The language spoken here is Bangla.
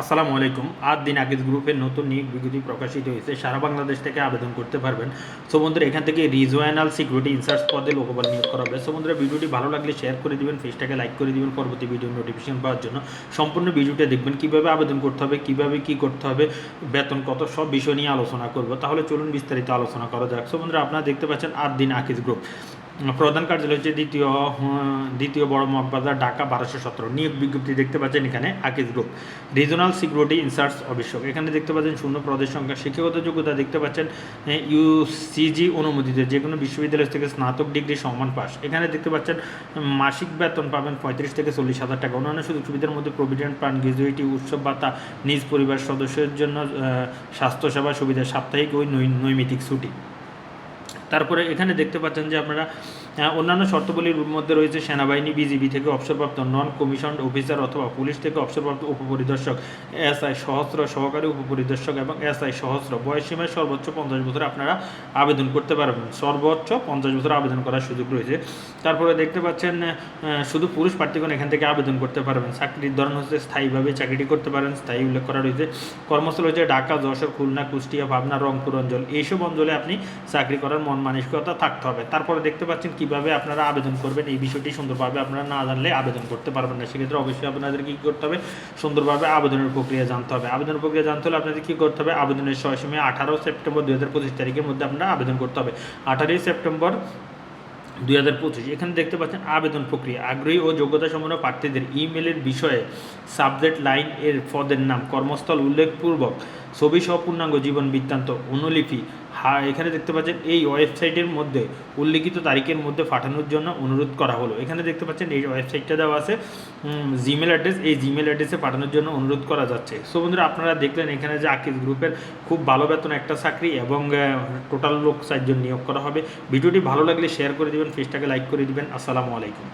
আসসালামু আলাইকুম। আট দিন আগের গ্রুপের নতুন নিয়োগ বিজ্ঞপ্তি প্রকাশিত হয়েছে। সারা বাংলাদেশ থেকে আবেদন করতে পারবেন। সো বন্ধুরা, এখান থেকে রিজওয়ানাল সিকিউরিটি ইনসার্চ পদে লোকবল নিয়োগ করা হবে। সো বন্ধুরা, ভিডিওটি ভালো লাগলে শেয়ার করে দিবেন ফেসটাকে লাইক করে দিবেন, পরবর্তী ভিডিও নোটিফিকেশন পাওয়ার জন্য। সম্পূর্ণ ভিডিওটা দেখবেন, কীভাবে আবেদন করতে হবে, কীভাবে কি করতে হবে, বেতন কত, সব বিষয় নিয়ে আলোচনা করব। তাহলে চলুন বিস্তারিত আলোচনা করা যাক। সো বন্ধুরা, আপনারা দেখতে পাচ্ছেন আট দিন আকিজ গ্রুপ। প্রধান কার্যালয় হচ্ছে দ্বিতীয় দ্বিতীয় বড় মগবাজার ঢাকা বারোশো সতেরো। নিয়োগ বিজ্ঞপ্তি দেখতে পাচ্ছেন এখানে Akij group. Regional security incharge অবশ্যক এখানে দেখতে পাচ্ছেন শূন্য পদের সংখ্যা। শিক্ষাগত যোগ্যতা দেখতে পাচ্ছেন ইউসিজি অনুমোদিত। যে কোনো বিশ্ববিদ্যালয় থেকে স্নাতক ডিগ্রি সমান পাস। এখানে দেখতে পাচ্ছেন, মাসিক বেতন পাবেন পঁয়ত্রিশ থেকে চল্লিশ হাজার টাকা। অন্যান্য সুযোগ সুবিধার মধ্যে প্রভিডেন্ট ফান্ড গ্র্যাজুইটি উৎসব, ভাতা, নিজ পরিবার সদস্যের জন্য স্বাস্থ্যসেবা সুবিধা, সাপ্তাহিক ওই নৈ- নৈমিত্তিক ছুটি। তারপরে এখানে দেখতে পাচ্ছেন যে আপনারা অন্যান্য শর্তাবলীর মধ্যে রয়েছে সেনাবাহিনী, বিজিবি থেকে অবসরপ্রাপ্ত নন কমিশন অফিসার অথবা পুলিশ থেকে অবসরপ্রাপ্ত উপপরিদর্শক, এসআই সহস্র সহকারী উপপরিদর্শক এবং এসআই সহস্র। বয়সীমায় সর্বোচ্চ পঞ্চাশ বছর আপনারা আবেদন করতে পারবেন। সর্বোচ্চ পঞ্চাশ বছর আবেদন করার সুযোগ রয়েছে। তারপরে দেখতে পাচ্ছেন শুধু পুরুষ প্রার্থীগণ এখান থেকে আবেদন করতে পারবেন। চাকরির ধরন হচ্ছে স্থায়ীভাবে চাকরিটি করতে পারেন। স্থায়ী উল্লেখ করা রয়েছে। কর্মস্থল হচ্ছে ঢাকা, যশোর, খুলনা, কুষ্টিয়া, ভাবনা, রংপুর অঞ্চল। এইসব অঞ্চলে আপনি চাকরি করার মন মানসিকতা থাকতে হবে। তারপরে দেখতে পাচ্ছেন কীভাবে আপনারা আবেদন করবেন। এই বিষয়টি সুন্দরভাবে আপনারা না জানলে আবেদন করতে পারবেন না। সেক্ষেত্রে অবশ্যই আপনাদের কী করতে হবে? সুন্দরভাবে আবেদনের প্রক্রিয়া জানতে হবে। আবেদনের প্রক্রিয়া জানতে হলে আপনাদের কী করতে হবে? আবেদনের সময় সময় আঠারো সেপ্টেম্বর দু হাজার পঁচিশ তারিখের মধ্যে আপনারা আবেদন করতে হবে। আঠারোই সেপ্টেম্বর দুই হাজার পঁচিশ। এখানে দেখতে পাচ্ছেন আবেদন প্রক্রিয়া। আগ্রহী ও যোগ্যতা সম্পন্ন প্রার্থীদের ইমেলের বিষয়ে সাবজেক্ট লাইন এর পদের নাম, কর্মস্থল উল্লেখপূর্বক, ছবি সহ পূর্ণাঙ্গ জীবন বৃত্তান্ত, অনুলিপি এখানে দেখতে পাচ্ছেন এই ওয়েবসাইটের মধ্যে, উল্লিখিত তারিখের মধ্যে পাঠানোর জন্য অনুরোধ করা হলো। এখানে দেখতে পাচ্ছেন এই ওয়েবসাইটটা দেওয়া আছে জিমেল অ্যাড্রেস এই জিমেল অ্যাড্রেসে পাঠানোর জন্য অনুরোধ করা যাচ্ছে। সো বন্ধুরা, আপনারা দেখলেন এখানে যে আকিজ গ্রুপের খুব ভালো বেতন একটা চাকরি এবং টোটাল লোক চারজন নিয়োগ করা হবে। ভিডিওটি ভালো লাগলে শেয়ার করে দিবেন ফেসটাকে লাইক করে দিবেন। আসসালামু আলাইকুম।